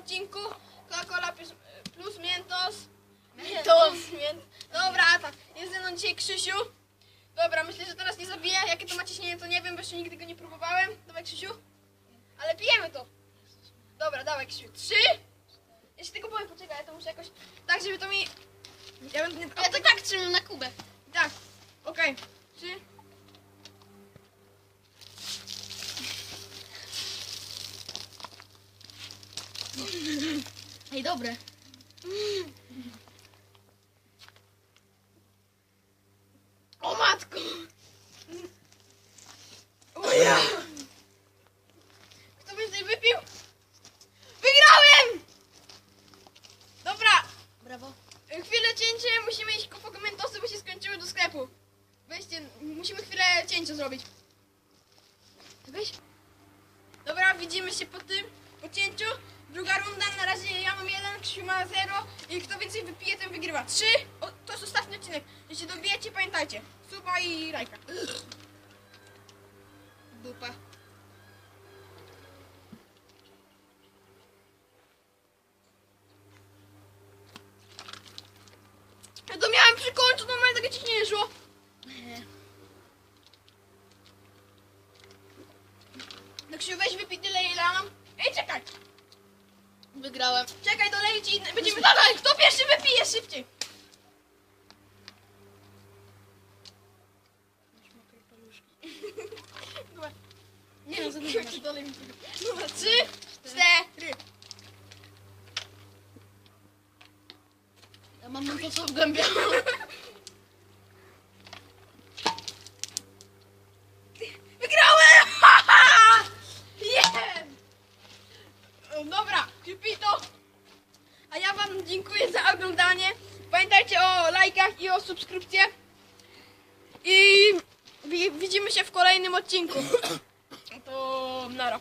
odcinku. Coca-Cola plus, plus Mentos. Mentos. Dobra, tak. Jest ze mną dzisiaj Krzysiu. Dobra, myślę, że teraz nie zabiję. Jakie to ma ciśnienie, to nie wiem, bo jeszcze nigdy go nie próbowałem. Dawaj, Krzysiu. Ale pijemy to. Dobra, dawaj, Krzysiu. Trzy. Ja się tego powiem, poczekaj, ja to muszę jakoś... Tak, żeby to mi... Ja będę... Ja to tak trzymam na kubę. Tak, okej. Trzy. Ej, dobre. O matko! O ja! Kto więcej wypił? Wygrałem! Dobra, Brawo. chwilę cięcie, musimy iść po komentosy, bo się skończyły do sklepu. Weźcie, musimy chwilę cięcia zrobić. Weź. Dobra, widzimy się po tym, po cięciu. Druga runda, na razie ja mam jeden, Krzysiu ma zero i kto więcej wypije, ten wygrywa. Trzy, o, to jest ostatni odcinek. Jeśli dobijecie, pamiętajcie, suba i rajka. Dupa. Ja to miałem przy końcu, normalnie takie ciśnienie szło. No Krzysiu, weź wypij tyle, ile mam. Ej, czekaj! Wygrałem. Czekaj, doleję ci i będziemy... Dawaj, kto pierwszy wypije, szybciej! Dobra. Nie no, za dużo masz. Dolej mi tego. Dobra, trzy, cztery. Ja mam to co w gębie. Wygrałem! Haha! Jem! Dobra, wypij to. A ja wam dziękuję za oglądanie. Pamiętajcie o lajkach i o subskrypcję. I wi- widzimy się w kolejnym odcinku. To nara.